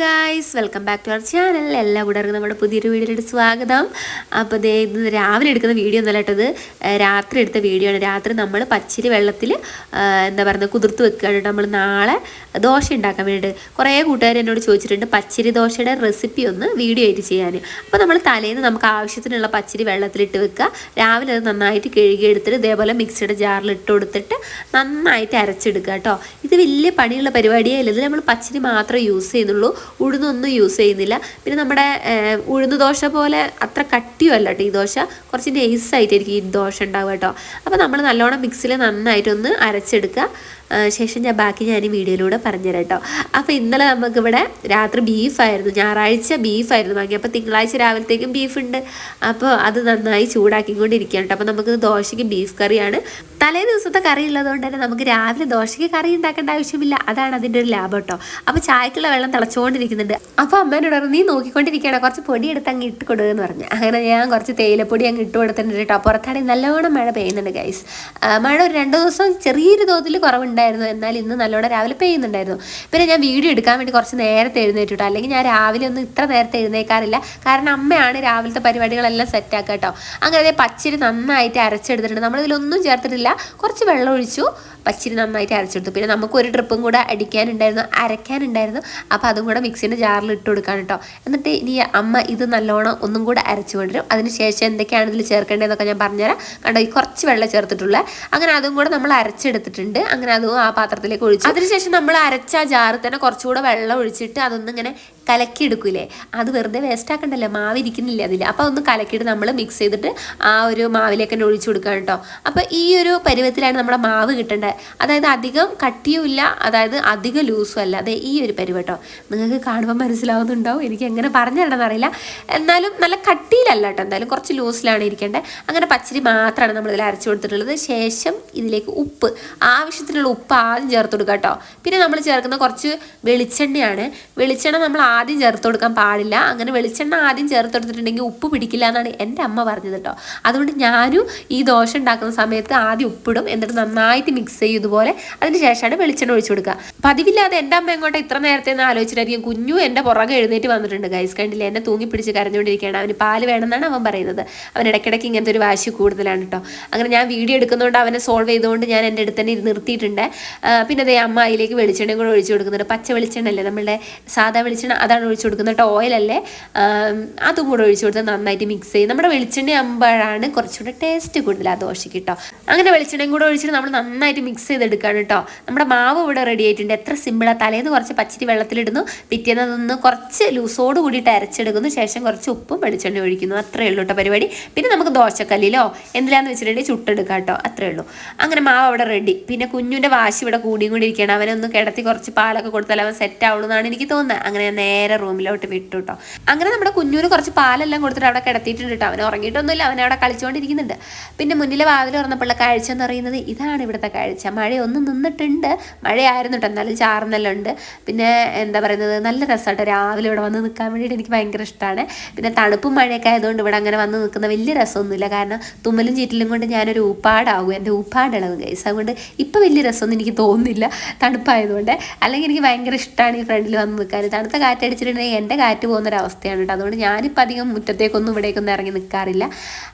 Guys welcome back to our channel എല്ലാ കൂടർക്കും നമ്മുടെ പുതിയൊരു വീഡിയോയിലോട്ട് സ്വാഗതം. അപ്പോൾ ദേ ഇത് രാവിലെ എടുക്കുന്ന വീഡിയോ ഒന്നല്ല കേട്ടത് രാത്രി എടുത്ത വീഡിയോ ആണ്. രാത്രി നമ്മൾ പച്ചിരി വെള്ളത്തിൽ എന്താ പറയുക കുതിർത്ത് വെക്കുകയാണ് നമ്മൾ നാളെ ദോശ ഉണ്ടാക്കാൻ വേണ്ടിയിട്ട്. കുറേ കൂട്ടുകാർ എന്നോട് ചോദിച്ചിട്ടുണ്ട് പച്ചിരി ദോശയുടെ റെസിപ്പി ഒന്ന് വീഡിയോ ആയിട്ട് ചെയ്യാൻ. അപ്പോൾ നമ്മൾ തലേന്ന് നമുക്ക് ആവശ്യത്തിനുള്ള പച്ചിരി വെള്ളത്തിലിട്ട് വെക്കുക. രാവിലെ അത് നന്നായിട്ട് കഴുകിയെടുത്തിട്ട് ഇതേപോലെ മിക്സിയുടെ ജാറിൽ ഇട്ട് കൊടുത്തിട്ട് നന്നായിട്ട് അരച്ചെടുക്കുക കേട്ടോ. ഇത് വലിയ പണിയുള്ള പരിപാടിയേ അല്ല. ഇത് നമ്മൾ പച്ചരി മാത്രമേ യൂസ് ചെയ്യുന്നുള്ളൂ. ഉഴുന്നൊന്നും യൂസ് ചെയ്യുന്നില്ല. പിന്നെ നമ്മുടെ ഉഴുന്ന് ദോശ പോലെ അത്ര കട്ടിയും അല്ല കേട്ടോ ഈ ദോശ. കുറച്ച് നൈസായിട്ടായിരിക്കും ഈ ദോശ ഉണ്ടാവുക കേട്ടോ. അപ്പോൾ നമ്മൾ നല്ലോണം മിക്സിയിൽ നന്നായിട്ടൊന്ന് അരച്ചെടുക്കുക. ശേഷം ഞാൻ ബാക്കി ഞാൻ ഈ വീഡിയോയിലൂടെ പറഞ്ഞുതരാം കേട്ടോ അപ്പോൾ ഇന്നലെ നമുക്കിവിടെ രാത്രി ബീഫായിരുന്നു ഞായറാഴ്ച ബീഫായിരുന്നു വാങ്ങി അപ്പോൾ തിങ്കളാഴ്ച രാവിലത്തേക്കും ബീഫുണ്ട് അപ്പോൾ അത് നന്നായി ചൂടാക്കിക്കൊണ്ടിരിക്കുകയാണ് കേട്ടോ. അപ്പോൾ നമുക്ക് ദോശയ്ക്ക് ബീഫ് കറിയാണ്. തലേ ദിവസത്തെ കറി ഉള്ളതുകൊണ്ട് തന്നെ നമുക്ക് രാവിലെ ദോശയ്ക്ക് കറി ഉണ്ടാക്കേണ്ട ആവശ്യമില്ല. അതാണ് അതിന്റെ ഒരു ലാഭം കേട്ടോ. അപ്പോൾ ചായക്കുള്ള വെള്ളം തിളച്ചുകൊണ്ടിരിക്കുന്നുണ്ട്. അപ്പോൾ അമ്മേനോട് പറഞ്ഞു നീ നോക്കിക്കൊണ്ടിരിക്കുകയാണ് കുറച്ച് പൊടി എടുത്ത് അങ്ങ് ഇട്ട് കൊടുക്കുക എന്ന് പറഞ്ഞു. അങ്ങനെ ഞാൻ കുറച്ച് തേയിലപ്പൊടി അങ്ങ് ഇട്ട് കൊടുത്തിട്ടുണ്ട് കേട്ടോ. പുറത്താണെങ്കിൽ നല്ലോണം മഴ പെയ്യുന്നുണ്ട് ഗൈസ് മഴ ഒരു രണ്ട് ദിവസം ചെറിയൊരു തോതിൽ കുറവുണ്ടായിരുന്നു എന്നാൽ ഇന്ന് നല്ലോണം രാവിലെ പെയ്യുന്നുണ്ടായിരുന്നു. പിന്നെ ഞാൻ വീഡിയോ എടുക്കാൻ വേണ്ടി കുറച്ച് നേരത്തെ എഴുന്നേറ്റിട്ടോ അല്ലെങ്കിൽ ഞാൻ രാവിലെ ഒന്നും ഇത്ര നേരത്തെ എഴുന്നേക്കാറില്ല. കാരണം അമ്മയാണ് രാവിലത്തെ പരിപാടികളെല്ലാം സെറ്റ് ആക്കുക കേട്ടോ അങ്ങനെ പച്ചരി നന്നായിട്ട് അരച്ചെടുത്തിട്ടുണ്ട്. നമ്മളിതിലൊന്നും ചേർത്തിട്ടില്ല. കുറച്ച് വെള്ളം ഒഴിച്ചു. പച്ചിരി നന്നായിട്ട് അരച്ചെടുത്തു. പിന്നെ നമുക്ക് ഒരു ട്രിപ്പും കൂടെ അടിക്കാനുണ്ടായിരുന്നു അരയ്ക്കാനുണ്ടായിരുന്നു. അപ്പോൾ അതും കൂടെ മിക്സിന്റെ ജാറിൽ ഇട്ട് കൊടുക്കാൻ കേട്ടോ എന്നിട്ട് ഇനി അമ്മ ഇത് നല്ലോണം ഒന്നും കൂടെ അരച്ചു കൊണ്ടുവരും. അതിനുശേഷം എന്തൊക്കെയാണ് ഇതിൽ ചേർക്കേണ്ടതെന്നൊക്കെ ഞാൻ പറഞ്ഞുതരാം. കണ്ടോ ഈ കുറച്ച് വെള്ളം ചേർത്തിട്ടുള്ള അങ്ങനെ അതും കൂടെ നമ്മൾ അരച്ചെടുത്തിട്ടുണ്ട്. അങ്ങനെ അതും ആ പാത്രത്തിലേക്ക് ഒഴിച്ചു. അതിനുശേഷം നമ്മൾ അരച്ച ജാറിൽ തന്നെ കുറച്ചുകൂടെ വെള്ളം ഒഴിച്ചിട്ട് അതൊന്നും ഇങ്ങനെ കലക്കി എടുക്കൂലേ അത് വെറുതെ വേസ്റ്റ് ആക്കണ്ടല്ലോ മാവ് ഇരിക്കുന്നില്ല അതിൽ. അപ്പോൾ ഒന്ന് കലക്കിയിട്ട് നമ്മൾ മിക്സ് ചെയ്തിട്ട് ആ ഒരു മാവിലേക്ക് തന്നെ ഒഴിച്ചു കൊടുക്കുക കേട്ടോ. അപ്പോൾ ഈ ഒരു പരുവത്തിലാണ് നമ്മുടെ മാവ് കിട്ടേണ്ടത്. അതായത് അധികം കട്ടിയുമില്ല അതായത് അധികം ലൂസും അല്ല. അതെ ഈ ഒരു പരുവ കേട്ടോ. നിങ്ങൾക്ക് കാണുമ്പോൾ മനസ്സിലാവുന്നുണ്ടാവും. എനിക്ക് എങ്ങനെ പറഞ്ഞു തരണമെന്ന് അറിയില്ല. എന്നാലും നല്ല കട്ടിയിലല്ല കേട്ടോ. എന്തായാലും കുറച്ച് ലൂസിലാണ് ഇരിക്കേണ്ടത്. അങ്ങനെ പച്ചരി മാത്രമാണ് നമ്മൾ ഇതിൽ അരച്ചു കൊടുത്തിട്ടുള്ളത്. ശേഷം ഇതിലേക്ക് ഉപ്പ്. ആവശ്യത്തിനുള്ള ഉപ്പ് ആദ്യം ചേർത്ത് കൊടുക്കുക കേട്ടോ. പിന്നെ നമ്മൾ ചേർക്കുന്ന കുറച്ച് വെളിച്ചെണ്ണയാണ്. വെളിച്ചെണ്ണ നമ്മൾ ആദ്യം ചേർത്ത് കൊടുക്കാൻ പാടില്ല. അങ്ങനെ വെളിച്ചെണ്ണ ആദ്യം ചേർത്ത് കൊടുത്തിട്ടുണ്ടെങ്കിൽ ഉപ്പ് പിടിക്കില്ല എന്നാണ് എന്റെ അമ്മ പറഞ്ഞത് കേട്ടോ. അതുകൊണ്ട് ഞാനും ഈ ദോശ ഉണ്ടാക്കുന്ന സമയത്ത് ആദ്യം ഉപ്പിടും. എന്നിട്ട് നന്നായിട്ട് മിക്സ് ചെയ്യും ഇതുപോലെ. അതിന് ശേഷമാണ് വെളിച്ചെണ്ണ ഒഴിച്ചു കൊടുക്കുക. പതിവില്ലാതെ എന്റെ അമ്മ എങ്ങോട്ട് ഇത്ര നേരത്തെ എന്ന് ആലോചിച്ചിട്ടായിരിക്കും കുഞ്ഞു എന്റെ പുറകെ എഴുന്നേറ്റ് വന്നിട്ടുണ്ട് ഗൈസ് കണ്ടില്ലേ? എന്നെ തൂങ്ങി പിടിച്ച് കരഞ്ഞുകൊണ്ടിരിക്കുകയാണ്. അവന് പാൽ വേണമെന്നാണ് അവൻ പറയുന്നത്. അവൻ ഇടയ്ക്കിടയ്ക്ക് ഇങ്ങനത്തെ ഒരു വാശി കൂടുതലാണ് കേട്ടോ. അങ്ങനെ ഞാൻ വീഡിയോ എടുക്കുന്നതുകൊണ്ട് അവനെ സോൾവ് ചെയ്തുകൊണ്ട് ഞാൻ എന്റെ അടുത്ത് തന്നെ നിർത്തിയിട്ടുണ്ട്. പിന്നെ അതേ അമ്മ അതിലേക്ക് വെളിച്ചെണ്ണയും കൂടെ ഒഴിച്ചു കൊടുക്കുന്നുണ്ട്. പച്ച വെളിച്ചെണ്ണ അല്ലേ? നമ്മളുടെ സാധാ വെളിച്ചെണ്ണ അതാണ് ഒഴിച്ചു കൊടുക്കുന്നത് കേട്ടോ. ഓയിലല്ലേ അതും കൂടെ ഒഴിച്ചു കൊടുത്ത് നന്നായിട്ട് മിക്സ് ചെയ്യും. നമ്മുടെ വെളിച്ചെണ്ണ ആകുമ്പോഴാണ് കുറച്ചുകൂടെ ടേസ്റ്റ് കൂടുതൽ ആ ദോശയ്ക്ക് കേട്ടോ. അങ്ങനെ വെളിച്ചെണ്ണയും കൂടെ ഒഴിച്ചിട്ട് നമ്മൾ നന്നായിട്ട് മിക്സ് ചെയ്തെടുക്കുകയാണ് കേട്ടോ. നമ്മുടെ മാവ് ഇവിടെ റെഡി ആയിട്ടുണ്ട്. എത്ര സിമ്പിളാണ് തലേന്ന് കുറച്ച് പച്ചരി വെള്ളത്തിലിടുന്നു. പിറ്റേന്ന് അതൊന്ന് കുറച്ച് ലൂസോട് കൂടിയിട്ട് അരച്ചെടുക്കുന്നു. ശേഷം കുറച്ച് ഉപ്പും വെളിച്ചെണ്ണ ഒഴിക്കുന്നു. അത്രേ ഉള്ളൂ കേട്ടോ പരിപാടി. പിന്നെ നമുക്ക് ദോശക്കല്ലിലോ എന്തിലാന്ന് വെച്ചിട്ടുണ്ടെങ്കിൽ ചുട്ടെടുക്കാം കേട്ടോ. അത്രേ ഉള്ളൂ. അങ്ങനെ മാവ് അവിടെ റെഡി പിന്നെ കുഞ്ഞിന്റെ വാശി ഇവിടെ കൂടിയും കൂടി ഇരിക്കണം അവനൊന്ന് കിടത്തി കുറച്ച് പാലൊക്കെ കൊടുത്താൽ അവൻ സെറ്റ് ആവുള്ളൂ എന്നാണ് എനിക്ക് തോന്നുന്നത്. അങ്ങനെ നേരെ റൂമിലോട്ട് വിട്ടു കേട്ടോ അങ്ങനെ നമ്മുടെ കുഞ്ഞൂന് കുറച്ച് പാലെല്ലാം കൊടുത്തിട്ട് അവിടെ കിടത്തിയിട്ടുണ്ട് കേട്ടോ അവൻ ഉറങ്ങിയിട്ടൊന്നുമില്ല. അവൻ അവിടെ കളിച്ചുകൊണ്ടിരിക്കുന്നുണ്ട്. പിന്നെ മുന്നിലെ വാതിൽ തുറന്നപ്പോഴുള്ള കാഴ്ച എന്ന് പറയുന്നത് ഇതാണ് ഇവിടുത്തെ കാഴ്ച. മഴയൊന്നും നിന്നിട്ടുണ്ട്. മഴയായിരുന്നു കേട്ടോ എന്നാലും ചാർന്നെല്ലാം ഉണ്ട്. പിന്നെ എന്താ പറയുന്നത്? നല്ല രസമായിട്ട് രാവിലെ ഇവിടെ വന്ന് നിൽക്കാൻ വേണ്ടിയിട്ട് എനിക്ക് ഭയങ്കര ഇഷ്ടമാണ്. പിന്നെ തണുപ്പും മഴയൊക്കെ ആയതുകൊണ്ട് ഇവിടെ അങ്ങനെ വന്ന് നിൽക്കുന്ന വലിയ രസമൊന്നുമില്ല. കാരണം തുമ്മലും ചീറ്റലും കൊണ്ട് ഞാനൊരു ഊപ്പാടാകും എന്റെ ഊപ്പാടിളവും ഗൈസ് അതുകൊണ്ട് ഇപ്പം വലിയ രസമൊന്നും എനിക്ക് തോന്നുന്നില്ല തണുപ്പായതുകൊണ്ട്. അല്ലെങ്കിൽ എനിക്ക് ഭയങ്കര ഇഷ്ടമാണ് ഈ ഫ്രണ്ടിൽ വന്ന് നിൽക്കാൻ. തണുത്ത കാറ്റടിച്ചിട്ടുണ്ടെങ്കിൽ എന്റെ കാറ്റ് പോകുന്നൊരവസ്ഥയാണ് കേട്ടോ. അതുകൊണ്ട് ഞാനിപ്പോൾ അധികം മുറ്റത്തേക്കൊന്നും ഇവിടേക്കൊന്നും ഇറങ്ങി നിൽക്കാറില്ല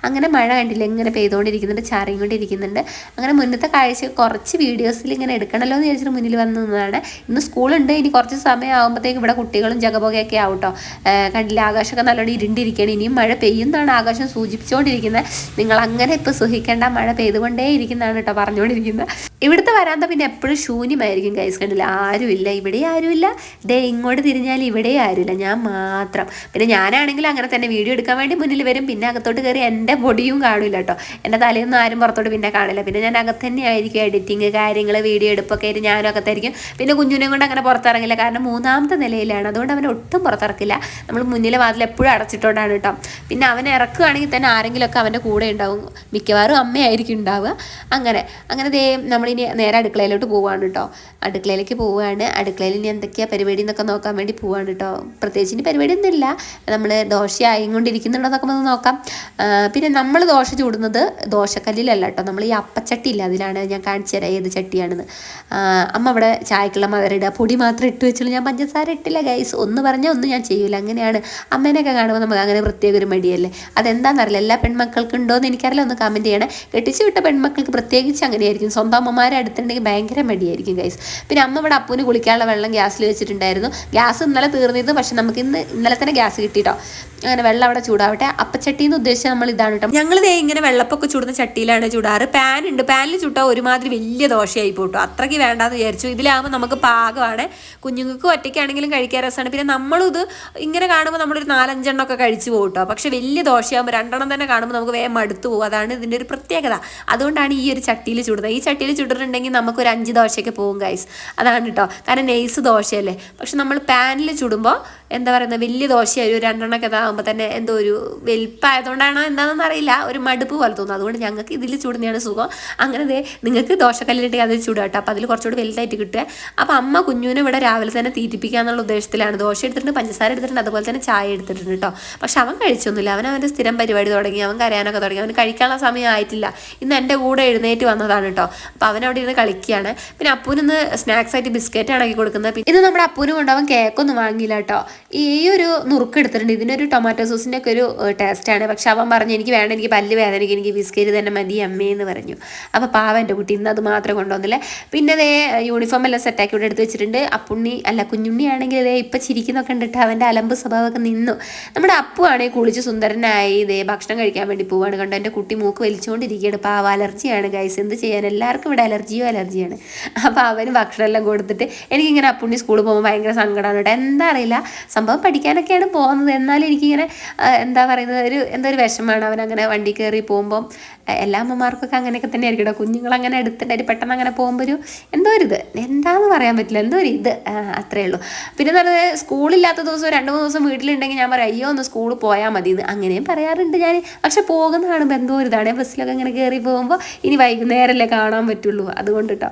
അങ്ങനെ മഴ കണ്ടില്ല ഇങ്ങനെ പെയ്തുകൊണ്ടിരിക്കുന്നുണ്ട് ചാറിയുകൊണ്ടിരിക്കുന്നുണ്ട് അങ്ങനെ മുന്നത്തെ കാഴ്ച കുറച്ച് വീഡിയോസിൽ ഇങ്ങനെ എടുക്കണമല്ലോ എന്ന് വിചാരിച്ചിട്ട് മുന്നിൽ വന്ന് നിന്നതാണ്. ഇന്ന് സ്കൂളുണ്ട് ഇനി കുറച്ച് സമയം ആകുമ്പോഴത്തേക്ക് ഇവിടെ കുട്ടികളും ജഗബോഗയൊക്കെ ആവും കേട്ടോ. കണ്ടില്ല ആകാശമൊക്കെ നല്ലോണം ഇരുണ്ടിരിക്കുകയാണ് ഇനിയും മഴ പെയ്യുന്നതാണ് ആകാശം സൂചിപ്പിച്ചുകൊണ്ടിരിക്കുന്നത് നിങ്ങൾ അങ്ങനെ ഇപ്പോൾ സുഹിക്കേണ്ട മഴ പെയ്തുകൊണ്ടേ ഇരിക്കുന്നതാണ് കേട്ടോ പറഞ്ഞുകൊണ്ടിരിക്കുന്നത് ഇവിടുത്തെ വരാന്ത പിന്നെ എപ്പോഴും ശൂന്യമായിരിക്കും കൈസ് കണ്ടില്ല? ആരുമില്ല ഇവിടെ ആരുമില്ല. ദേ ഇങ്ങോട്ട് തിരിഞ്ഞാൽ ഇവിടെ ആരുമില്ല ഞാൻ മാത്രം. പിന്നെ ഞാനാണെങ്കിൽ അങ്ങനെ തന്നെ വീഡിയോ എടുക്കാൻ വേണ്ടി മുന്നിൽ വരും. പിന്നെ അകത്തോട്ട് കയറി എന്റെ പൊടിയും കാണില്ല കേട്ടോ. എന്റെ തലയൊന്നും ആരും പുറത്തോട്ട് പിന്നെ കാണില്ല. പിന്നെ ഞാൻ അകത്ത് തന്നെ ആയിരിക്കും എഡിറ്റിങ് കാര്യങ്ങൾ വീഡിയോ എടുപ്പൊക്കെ ആയിട്ട് ഞാനും അകത്തായിരിക്കും. പിന്നെ കുഞ്ഞിനെ കൊണ്ട് അങ്ങനെ പുറത്തിറങ്ങില്ല. കാരണം മൂന്നാമത്തെ നിലയിലാണ്. അതുകൊണ്ട് അവനെ ഒട്ടും പുറത്തിറക്കില്ല. നമ്മൾ മുന്നിലെ വാതിൽ എപ്പോഴും അടച്ചിട്ടോണ്ടാണ് കേട്ടോ. പിന്നെ അവൻ ഇറക്കുകയാണെങ്കിൽ തന്നെ ആരെങ്കിലുമൊക്കെ അവന്റെ കൂടെ ഉണ്ടാവും. മിക്കവാറും അമ്മയായിരിക്കും ഉണ്ടാവുക. അങ്ങനെ. അങ്ങനെ ദേ നമ്മളിനി നേരെ അടുക്കളയിലോട്ട് പോവുകയാണ് കേട്ടോ. അടുക്കളയിലേക്ക് പോവുകയാണ് അടുക്കളയിൽ ഇനി എന്തൊക്കെയാണ് പരിപാടി എന്നൊക്കെ നോക്കാൻ വേണ്ടി പോവുകയാണ് കേട്ടോ. പ്രത്യേകിച്ച് ഇനി പരിപാടി ഒന്നുമില്ല നമ്മൾ ദോശ ആയിക്കൊണ്ടിരിക്കുന്നുണ്ടോന്നൊക്കെ ഒന്ന് നോക്കാം. പിന്നെ നമ്മൾ ദോശ ചൂടുന്നത് ദോശക്കല്ലിലല്ല കേട്ടോ. നമ്മൾ ഈ അപ്പച്ചട്ടി ഇല്ല അതിലാണ് ഞാൻ കാണിച്ചു തരാം ഏത് ചട്ടിയാണെന്ന്. അമ്മ അവിടെ ചായക്കുള്ള മധുരം ഇടുക. പൊടി മാത്രം ഇട്ട് വെച്ചുള്ളൂ ഞാൻ പഞ്ചസാര ഇട്ടില്ല ഗൈസ് ഒന്ന് പറഞ്ഞാൽ ഒന്നും ഞാൻ ചെയ്യില്ല അങ്ങനെയാണ്. അമ്മേനെയൊക്കെ കാണുമ്പോൾ നമുക്ക് അങ്ങനെ പ്രത്യേക ഒരു മടിയല്ലേ? അതെന്താണെന്നറിയില്ല എല്ലാ പെൺമക്കൾക്കും ഉണ്ടോ എന്ന് എനിക്കറിയില്ല. ഒന്ന് കമന്റ് ചെയ്യണേ. കെട്ടിച്ച് വിട്ട പെൺമക്കൾക്ക് പ്രത്യേകിച്ച് അങ്ങനെയായിരിക്കും. സ്വന്തം അമ്മമാരെ അടുത്തുണ്ടെങ്കിൽ ഭയങ്കര മടിയായിരിക്കും ഗൈസ് പിന്നെ അമ്മ ഇവിടെ അപ്പൂന് കുളിക്കാനുള്ള വെള്ളം ഗ്യാസിൽ വെച്ചിട്ടുണ്ടായിരുന്നു. ഗ്യാസ് ഇന്നലെ തീർന്നിരുന്നു. പക്ഷെ നമുക്ക് ഇന്ന് ഇന്നലെ തന്നെ ഗ്യാസ് കിട്ടിട്ടോ. അങ്ങനെ വെള്ളം അവിടെ ചൂടാവട്ടെ. അപ്പച്ചട്ടി എന്ന് ഉദ്ദേശിച്ച് നമ്മൾ ഇതാണ് കേട്ടോ ഞങ്ങൾ ദേ ഇങ്ങനെ വെള്ളപ്പൊക്കെ ചൂടുന്ന ചട്ടിയിലാണ് ചൂടാറ്. പാൻ ഉണ്ട്. പാനിൽ ചുട്ടാൽ ഒരുമാതിരി വലിയ ദോശയായി പോട്ടോ. അത്രയ്ക്ക് വേണ്ടാന്ന് വിചാരിച്ചു. ഇതിലാകുമ്പോൾ നമുക്ക് പാകമാണ്. കുഞ്ഞുങ്ങൾക്ക് ഒറ്റയ്ക്കാണെങ്കിലും കഴിക്കാൻ രസമാണ്. പിന്നെ നമ്മളും ഇത് ഇങ്ങനെ കാണുമ്പോൾ നമ്മളൊരു നാലഞ്ചെണ്ണം ഒക്കെ കഴിച്ചു പോകട്ടോ പക്ഷെ വലിയ ദോശയാകുമ്പോൾ രണ്ടെണ്ണം തന്നെ കാണുമ്പോൾ നമുക്ക് വേഗം മടുത്തു പോകും. അതാണ് ഇതിന്റെ ഒരു പ്രത്യേകത. അതുകൊണ്ടാണ് ഈ ഒരു ചട്ടിയിൽ ചുടുന്നത്. ഈ ചട്ടിയിൽ ചുടിട്ടുണ്ടെങ്കിൽ നമുക്കൊരു അഞ്ച് ദോശയൊക്കെ പോകും ഗൈസ് അതാണ് കേട്ടോ കാരണം നെയ്സ് ദോശയല്ലേ. പക്ഷെ നമ്മൾ പാനിൽ ചുടുമ്പോൾ എന്താ പറയുന്നത് വലിയ ദോശയായി ഒരു രണ്ടെണ്ണമൊക്കെ ഇതാകുമ്പോൾ തന്നെ എന്തോ ഒരു വലിപ്പമായതുകൊണ്ടാണോ എന്താണെന്ന് അറിയില്ല. ഒരു മടുപ്പ് പോലെ തോന്നുന്നു അതുകൊണ്ട് ഞങ്ങൾക്ക് ഇതിൽ ചൂടുന്നതാണ് സുഖം. അങ്ങനെ നിങ്ങൾക്ക് ദോശക്കല്ലിട്ട് അത് ചൂടാം കേട്ടോ. അപ്പോൾ അതിൽ കുറച്ചുകൂടി വലുതായിട്ട് കിട്ടുക. അപ്പോൾ അമ്മ കുഞ്ഞുവിനെ ഇവിടെ രാവിലെ തന്നെ തീറ്റിപ്പിക്കുക എന്നുള്ള ഉദ്ദേശത്തിലാണ്. ദോശ എടുത്തിട്ടുണ്ട് പഞ്ചസാര എടുത്തിട്ടുണ്ട് അതുപോലെ തന്നെ ചായ എടുത്തിട്ടുണ്ട് കേട്ടോ. പക്ഷെ അവൻ കഴിച്ചൊന്നുമില്ല. അവൻ അവന്റെ സ്ഥിരം പരിപാടി തുടങ്ങി. അവൻ കരയാനൊക്കെ തുടങ്ങി. അവന് കഴിക്കാനുള്ള സമയം ആയിട്ടില്ല. ഇന്ന് എന്റെ കൂടെ എഴുന്നേറ്റ് വന്നതാണ് കേട്ടോ. അപ്പോൾ അവൻ അവിടെ ഇരുന്ന് കളിക്കുകയാണ്. പിന്നെ അപ്പൂനിന്ന് സ്നാക്സ് ആയിട്ട് ബിസ്ക്കറ്റ് ആണെങ്കിൽ കൊടുക്കുന്നത്. പിന്നെ ഇത് നമ്മുടെ അപ്പൂന് കൊണ്ടുപോകാൻ കേക്കൊന്നും വാങ്ങിയില്ല കേട്ടോ. ഈ ഒരു നുറുക്ക് എടുത്തിട്ടുണ്ട്. ഇതിനൊരു ടൊമാറ്റോ സോസിന്റെ ഒക്കെ ഒരു ടേസ്റ്റാണ് പക്ഷെ അവൻ പറഞ്ഞു എനിക്ക് വേണം എനിക്ക് പല്ല് വേദനയ്ക്ക് എനിക്ക് ബിസ്ക്കറ്റ് തന്നെ മതി അമ്മേ എന്ന് പറഞ്ഞു. അപ്പോൾ പാവ എന്റെ കുട്ടി ഇന്ന് അത് മാത്രം കൊണ്ടുവന്നില്ല? പിന്നെ അതേ യൂണിഫോം എല്ലാം സെറ്റാക്കി ഇവിടെ എടുത്ത് വെച്ചിട്ടുണ്ട്. അപ്പുണ്ണി അല്ല കുഞ്ഞുണ്ണി ആണെങ്കിൽ ഇതേ ഇപ്പം ചിരിക്കുന്നൊക്കെ ഉണ്ടിട്ട് അവന്റെ അലമ്പ് സ്വഭാവമൊക്കെ നിന്നു. നമ്മുടെ അപ്പു ആണെങ്കിൽ കുളിച്ച് സുന്ദരനായി ഇതേ ഭക്ഷണം കഴിക്കാൻ വേണ്ടി പോവാണ്. കണ്ടോ എന്റെ കുട്ടി മൂക്ക് വലിച്ചുകൊണ്ടിരിക്കുകയാണ് പാവ അലർജിയാണ് ഗൈസ് എന്ത് ചെയ്യാൻ? എല്ലാവർക്കും ഇവിടെ അലർജിയോ അലർജിയാണ്. അപ്പോൾ അവന് ഭക്ഷണമെല്ലാം കൊടുത്തിട്ട് എനിക്കിങ്ങനെ അപ്പുണ്ണി സ്കൂളിൽ പോകുമ്പോൾ ഭയങ്കര സങ്കടമാണ് കേട്ടോ. എന്താ അറിയില്ല സംഭവം പഠിക്കാനൊക്കെയാണ് പോകുന്നത്. എന്നാലും എനിക്കിങ്ങനെ എന്താ പറയുന്നത് ഒരു എന്തൊരു അവൻ അങ്ങനെ വണ്ടി കയറി പോകുമ്പം. എല്ലാ അമ്മമാർക്കൊക്കെ അങ്ങനെയൊക്കെ തന്നെ ആയിരിക്കും കുഞ്ഞുങ്ങൾ അങ്ങനെ എടുത്തിട്ട് പെട്ടെന്ന് അങ്ങനെ പോകുമ്പോൾ ഒരു എന്തോ ഒരു ഇത്. എന്താന്ന് പറയാൻ പറ്റില്ല. എന്തോ ഒരു ഇത്. അത്രേ ഉള്ളൂ. പിന്നെ എന്ന് പറയുന്നത് സ്കൂളില്ലാത്ത ദിവസം രണ്ട് മൂന്ന് ദിവസം വീട്ടിലുണ്ടെങ്കിൽ ഞാൻ പറയാം അയ്യോ ഒന്ന് സ്കൂളിൽ പോയാൽ മതി എന്ന് അങ്ങനെയും പറയാറുണ്ട് ഞാൻ. പക്ഷെ പോകുന്ന കാണുമ്പോൾ എന്തോ ഒരു ഇതാണ്. ബസ്സിലൊക്കെ ഇങ്ങനെ കയറി പോകുമ്പോൾ ഇനി വൈകുന്നേരമല്ലേ കാണാൻ പറ്റുള്ളൂ. അതുകൊണ്ട് കേട്ടോ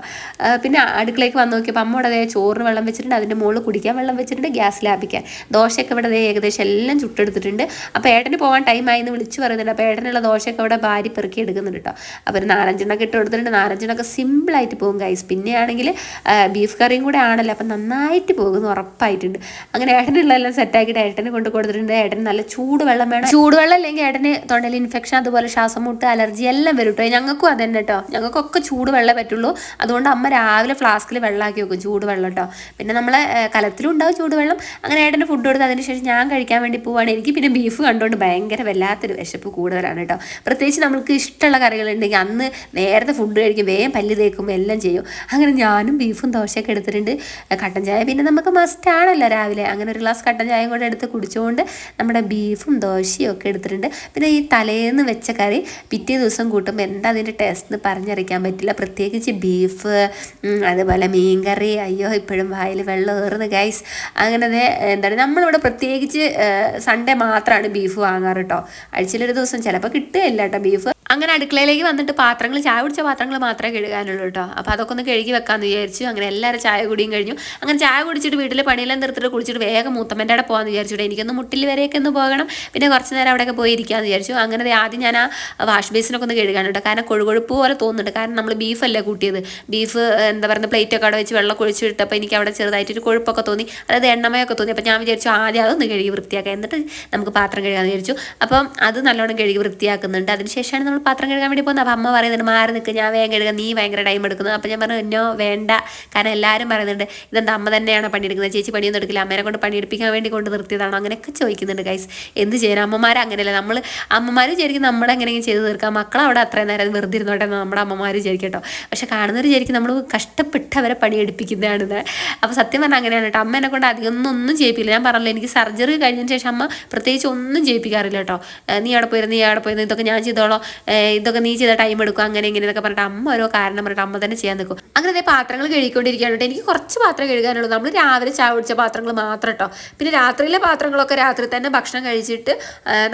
പിന്നെ അടുക്കളയ്ക്ക് വന്ന് നോക്കിയപ്പോൾ അമ്മയുടെ ചോറിന് വെള്ളം വെച്ചിട്ടുണ്ട്. അതിന്റെ മുകളിൽ കുടിക്കാൻ വെള്ളം വെച്ചിട്ടുണ്ട്. ഗ്യാസ് ലാഭിക്കാൻ. ദോശയൊക്കെ ഇവിടെ ഏകദേശം എല്ലാം ചുട്ടെടുത്തിട്ടുണ്ട്. അപ്പോൾ ഏട്ടന് പോകാൻ ടൈമായി എന്ന് വിളിച്ചു പറയുന്നുണ്ട്. അപ്പോൾ ഏട്ടനുള്ള ദോശയൊക്കെ ഇവിടെ ഭാര്യ പെറുക്കി എടുക്കുന്നുണ്ട് കേട്ടോ അപ്പോൾ ഒരു നാലഞ്ചെണ്ണൊക്കെ ഇട്ട് കൊടുത്തിട്ടുണ്ട്. നാലഞ്ചെണ്ണൊക്കെ സിമ്പിളായിട്ട് പോകും ഗൈസ് പിന്നെ ആണെങ്കിൽ ബീഫ് കറിയും കൂടെ ആണല്ലോ. അപ്പം നന്നായിട്ട് പോകുന്നു ഉറപ്പായിട്ടുണ്ട്. അങ്ങനെ ഏട്ടനുള്ളതെല്ലാം സെറ്റാക്കിയിട്ട് ഏട്ടന് കൊണ്ട് കൊടുത്തിട്ടുണ്ട്. ഏട്ടന് നല്ല ചൂടുവെള്ളം വേണം. ചൂടുവെള്ളം അല്ലെങ്കിൽ ഏട്ടന് തൊണ്ടയിൽ ഇൻഫെക്ഷൻ അതുപോലെ ശ്വാസം മുട്ട് അലർജി എല്ലാം വരും കേട്ടോ ഞങ്ങൾക്കും അത് തന്നെ കേട്ടോ ഞങ്ങൾക്കൊക്കെ ചൂടുവെള്ളം പറ്റുള്ളൂ. അതുകൊണ്ട് അമ്മ രാവിലെ ഫ്ലാസ്കിൽ വെള്ളമാക്കി വെക്കും ചൂടുവെള്ളം കേട്ടോ പിന്നെ നമ്മളെ കലത്തിലും ഉണ്ടാവും ചൂടുവെള്ളം. അങ്ങനെ ഏട്ടന് ഫുഡ് കൊടുത്ത് അതിനുശേഷം ഞാൻ കഴിക്കാൻ വേണ്ടി പോവാണ്. എനിക്ക് പിന്നെ ബീഫ് കണ്ടുകൊണ്ട് ഭയങ്കര വല്ലാത്തൊരു വിശപ്പ് കൂടുതലാണ് കേട്ടോ. പ്രത്യേകിച്ച് നമുക്ക് ഇഷ്ടമുള്ള കറികളുണ്ടെങ്കിൽ അന്ന് നേരത്തെ ഫുഡ് കഴിക്കും വേഗം പല്ല് തേക്കും എല്ലാം ചെയ്യും. അങ്ങനെ ഞാനും ബീഫും ദോശയൊക്കെ എടുത്തിട്ടുണ്ട്. കട്ടൻ ചായ പിന്നെ നമുക്ക് മസ്റ്റ് ആണല്ലോ രാവിലെ. അങ്ങനെ ഒരു ഗ്ലാസ് കട്ടൻ ചായയും കൂടെ എടുത്ത് കുടിച്ചുകൊണ്ട് നമ്മുടെ ബീഫും ദോശയും ഒക്കെ എടുത്തിട്ടുണ്ട്. പിന്നെ ഈ തലേന്ന് വെച്ച കറി പിറ്റേ ദിവസം കൂട്ടുമ്പോൾ എന്താ അതിന്റെ ടേസ്റ്റ് എന്ന് പറഞ്ഞറിയിക്കാൻ പറ്റില്ല. പ്രത്യേകിച്ച് ബീഫ് അതുപോലെ മീൻകറി അയ്യോ ഇപ്പോഴും വായിൽ വെള്ളം ഏറുന്നു ഗൈസ് അങ്ങനെ ദേ, എന്താണ് നമ്മളിവിടെ പ്രത്യേകിച്ച് സൺഡേ മാത്രമാണ് ബീഫ് വാങ്ങാറ് കേട്ടോ ആഴ്ചയിലൊരു ദിവസം ചിലപ്പോൾ കിട്ടുകയില്ല കേട്ടോ ബീഫ് അങ്ങനെ അടുക്കളയിലേക്ക് വന്നിട്ട് പാത്രങ്ങൾ ചായ കുടിച്ച പാത്രങ്ങൾ മാത്രമേ കഴുകാനുള്ളൂ കേട്ടോ. അപ്പോൾ അതൊക്കെ ഒന്ന് കഴുകി വെക്കാമെന്ന് വിചാരിച്ചു. അങ്ങനെ എല്ലാവരും ചായ കുടിയും കഴിഞ്ഞു. അങ്ങനെ ചായ കുടിച്ചിട്ട് വീട്ടിലെ പണിയെല്ലാം തീർത്തിട്ട് കുളിച്ചിട്ട് വേഗം മൂത്തമ്മന്റെ അവിടെ പോകാമെന്ന് വിചാരിച്ചു എനിക്കൊന്ന് മുട്ടിൽ വരെയൊക്കെ ഒന്ന് പോകണം. പിന്നെ കുറച്ച് നേരം അവിടെയൊക്കെ പോയി ഇരിക്കാമെന്ന് വിചാരിച്ചു. അങ്ങനെ ആദ്യം ഞാൻ ആ വാഷ് ബേസിനൊക്കെ ഒന്ന് കഴുകാൻ കേട്ടോ. കാരണം കൊഴുകൊഴുപ്പ് പോലെ തോന്നുന്നുണ്ട്. കാരണം നമ്മൾ ബീഫല്ലേ കൂട്ടിയത്. ബീഫ് എന്താ പറയുക പ്ലേറ്റൊക്കെ അവിടെ വെച്ച് വെള്ളം കുഴിച്ചിട്ടപ്പോൾ എനിക്ക് അവിടെ ചെറുതായിട്ടൊരു കൊഴുപ്പൊക്കെ തോന്നി. അതായത് എണ്ണമയൊക്കെ തോന്നി. അപ്പോൾ ഞാൻ വിചാരിച്ചു ആദ്യം അതൊന്ന് കഴുകി വൃത്തിയാക്കാം. എന്നിട്ട് നമുക്ക് പാത്രം കഴുകാമെന്ന് വിചാരിച്ചു. അപ്പം അത് നല്ലോണം കഴുകി വൃത്തിയാക്കുന്നുണ്ട്. അതിനുശേഷമാണ് നമ്മൾ പാത്രം കഴുകാൻ വേണ്ടി പോകുന്നത് അപ്പോൾ അമ്മ പറയുന്നുണ്ട് മാറി നിൽക്കുക ഞാൻ വേഗം കഴുകാം നീ ഭയങ്കര ടൈം എടുക്കുന്നു. അപ്പോൾ ഞാൻ പറഞ്ഞു എന്നോ വേണ്ട. കാരണം എല്ലാവരും പറയുന്നുണ്ട് ഇതെന്താ അമ്മ തന്നെയാണ് പണിയെടുക്കുന്നത്? ചേച്ചി പണിയൊന്നും എടുക്കില്ല. അമ്മേനെ കൊണ്ട് പണിയെടുപ്പിക്കാൻ വേണ്ടി കൊണ്ട് നിർത്തിയതാണോ? അങ്ങനെയൊക്കെ ചോദിക്കുന്നുണ്ട് ഗൈസ് എന്ത് ചെയ്യാൻ അമ്മമാർ അങ്ങനെയല്ല. നമ്മൾ അമ്മമാർ വിചാരിക്കും നമ്മളെങ്ങനെയെങ്കിലും ചെയ്ത് തീർക്കാം. മക്കളെ അവിടെ അത്രയും നേരം വെറുതെ ഇരുന്നോട്ടെ നമ്മുടെ അമ്മമാർ വിചാരിക്കും കേട്ടോ. പക്ഷെ കാണുന്നവർ വിചാരിക്കും നമ്മൾ കഷ്ടപ്പെട്ട് അവരെ പണിയെടുപ്പിക്കുന്നതാണിത് അപ്പോൾ സത്യം പറഞ്ഞാൽ അങ്ങനെയാണ് കേട്ടോ. അമ്മ എന്നെ കൊണ്ട് അധികം ഒന്നും ഒന്നും ഞാൻ പറഞ്ഞല്ലോ എനിക്ക് സർജറി കഴിഞ്ഞതിന് ശേഷം അമ്മ പ്രത്യേകിച്ച് ഒന്നും ചെയ്യിപ്പിക്കാറില്ല കേട്ടോ. നീ അവിടെ പോയിരുന്നു നീ അവിടെ പോയിരുന്നു ഇതൊക്കെ ഞാൻ ചെയ്തോളോ. ഇതൊക്കെ നീ ചെയ്ത ടൈം എടുക്കും അങ്ങനെ ഇങ്ങനെ എന്നൊക്കെ പറഞ്ഞിട്ട് അമ്മ ഓരോ കാരണം പറഞ്ഞിട്ട് അമ്മ തന്നെ ചെയ്യാൻ നിൽക്കും അങ്ങനെ അതേ പാത്രങ്ങൾ കഴുകിക്കൊണ്ടിരിക്കുകയാണ് എനിക്ക് കുറച്ച് പാത്രം കഴുകാനുള്ളൂ. നമ്മൾ രാവിലെ ചായ കുടിച്ച പാത്രങ്ങൾ മാത്രം കേട്ടോ. പിന്നെ രാത്രിയിലെ പാത്രങ്ങളൊക്കെ രാത്രി തന്നെ ഭക്ഷണം കഴിച്ചിട്ട്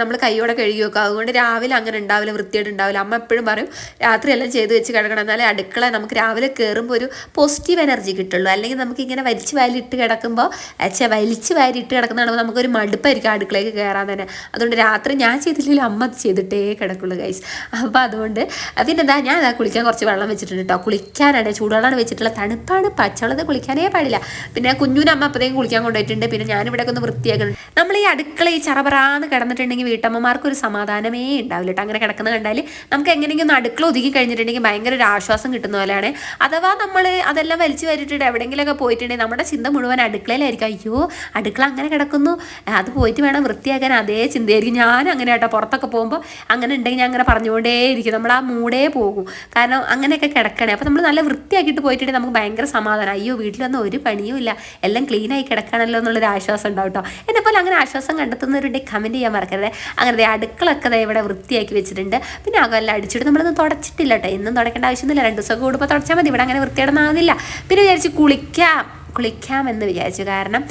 നമ്മൾ കൈയോടെ കഴുകി വെക്കും. അതുകൊണ്ട് രാവിലെ അങ്ങനെ ഉണ്ടാവില്ല വൃത്തിയായിട്ട് ഉണ്ടാവില്ല. അമ്മ എപ്പോഴും പറയും രാത്രി എല്ലാം ചെയ്ത് വെച്ച് കിടക്കണം. എന്നാലേ അടുക്കള നമുക്ക് രാവിലെ കയറുമ്പോൾ ഒരു പോസിറ്റീവ് എനർജി കിട്ടുള്ളൂ. അല്ലെങ്കിൽ നമുക്ക് ഇങ്ങനെ വലിച്ച് വാരി ഇട്ട് കിടക്കുമ്പോൾ ചെ വലിച്ച് വാരിയിട്ട് കിടക്കുന്നതാണ് നമുക്കൊരു മടുപ്പായിരിക്കും അടുക്കളയ്ക്ക് കയറാൻ തന്നെ. അതുകൊണ്ട് രാത്രി ഞാൻ ചെയ്തില്ലെങ്കിൽ അമ്മ ചെയ്തിട്ടേ കിടക്കുള്ളൂ ഗൈസ് അപ്പോൾ അതുകൊണ്ട് പിന്നെന്താ ഞാൻ അതാ കുളിക്കാൻ കുറച്ച് വെള്ളം വെച്ചിട്ടുണ്ട് കേട്ടോ കുളിക്കാനാണ് ചൂടുവെള്ളമാണ് വെച്ചിട്ടുള്ള തണുപ്പാണ് പച്ചവെള്ളത് കുളിക്കാനേ പാടില്ല. പിന്നെ കുഞ്ഞുനും അമ്മ അപ്പത്തേക്കും കുളിക്കാൻ കൊണ്ടുപോയിട്ടുണ്ട്. പിന്നെ ഞാനിവിടെ ഒന്ന് വൃത്തിയാക്കുന്നുണ്ട് നമ്മൾ ഈ അടുക്കള ഈ ചറപറാന്ന് കിടന്നിട്ടുണ്ടെങ്കിൽ വീട്ടമ്മമാർക്ക് ഒരു സമാധാനമേ ഉണ്ടാവില്ല കേട്ടോ അങ്ങനെ കിടക്കുന്ന കണ്ടാൽ നമുക്ക് എങ്ങനെയെങ്കിലും ഒന്ന് അടുക്കള ഒതുക്കി കഴിഞ്ഞിട്ടുണ്ടെങ്കിൽ ഭയങ്കര ഒരു ആശ്വാസം കിട്ടുന്ന പോലെയാണ്. അഥവാ നമ്മൾ അതെല്ലാം വലിച്ചു വരിട്ടിട്ട് എവിടെയെങ്കിലുമൊക്കെ പോയിട്ടുണ്ടെങ്കിൽ നമ്മുടെ ചിന്ത മുഴുവൻ അടുക്കളയിലായിരിക്കും. അയ്യോ അടുക്കള അങ്ങനെ കിടക്കുന്നു. അത് പോയിട്ട് വേണം വൃത്തിയാക്കാൻ. അതേ ചിന്തയായിരിക്കും. ഞാൻ അങ്ങനെ കേട്ടോ പുറത്തൊക്കെ പോകുമ്പോൾ അങ്ങനെ ഉണ്ടെങ്കിൽ ഞാൻ അങ്ങനെ പറഞ്ഞുകൊണ്ടേയിരിക്കും നമ്മൾ ആ മൂടേ പോകും. കാരണം അങ്ങനെയൊക്കെ കിടക്കണേ. അപ്പോൾ നമ്മൾ നല്ല വൃത്തിയാക്കിയിട്ട് പോയിട്ടുണ്ടെങ്കിൽ നമുക്ക് ഭയങ്കര സമാധാനം. അയ്യോ വീട്ടിൽ വന്ന ഒരു പണിയും ഇല്ല. എല്ലാം ക്ലീനായി കിടക്കണമല്ലോ എന്നുള്ളൊരു ആശ്വാസം ഉണ്ടാവും കേട്ടോ എന്നെ പോലെ അങ്ങനെ ആശ്വാസം കണ്ടെത്തുന്നവരുണ്ടെങ്കിൽ കമന്റ് ചെയ്യാൻ മറക്കരുത്. അങ്ങനെ അടുക്കളൊക്കെ ഇവിടെ വൃത്തിയാക്കി വെച്ചിട്ടുണ്ട്. പിന്നെ അകല്ല അടിച്ചിട്ട് നമ്മളൊന്നും തുടച്ചിട്ടില്ല കേട്ടോ എന്നും തുടക്കേണ്ട ആവശ്യമൊന്നുമില്ല. രണ്ട് ദിവസമൊക്കെ കൂടുമ്പോൾ തുടച്ചാൽ മതി. ഇവിടെ അങ്ങനെ വൃത്തിയിടുന്നാവുന്നില്ല പിന്നെ വിചാരിച്ച് കുളിക്കാം. കുളിക്കാമെന്ന് വിചാരിച്ചു. കാരണം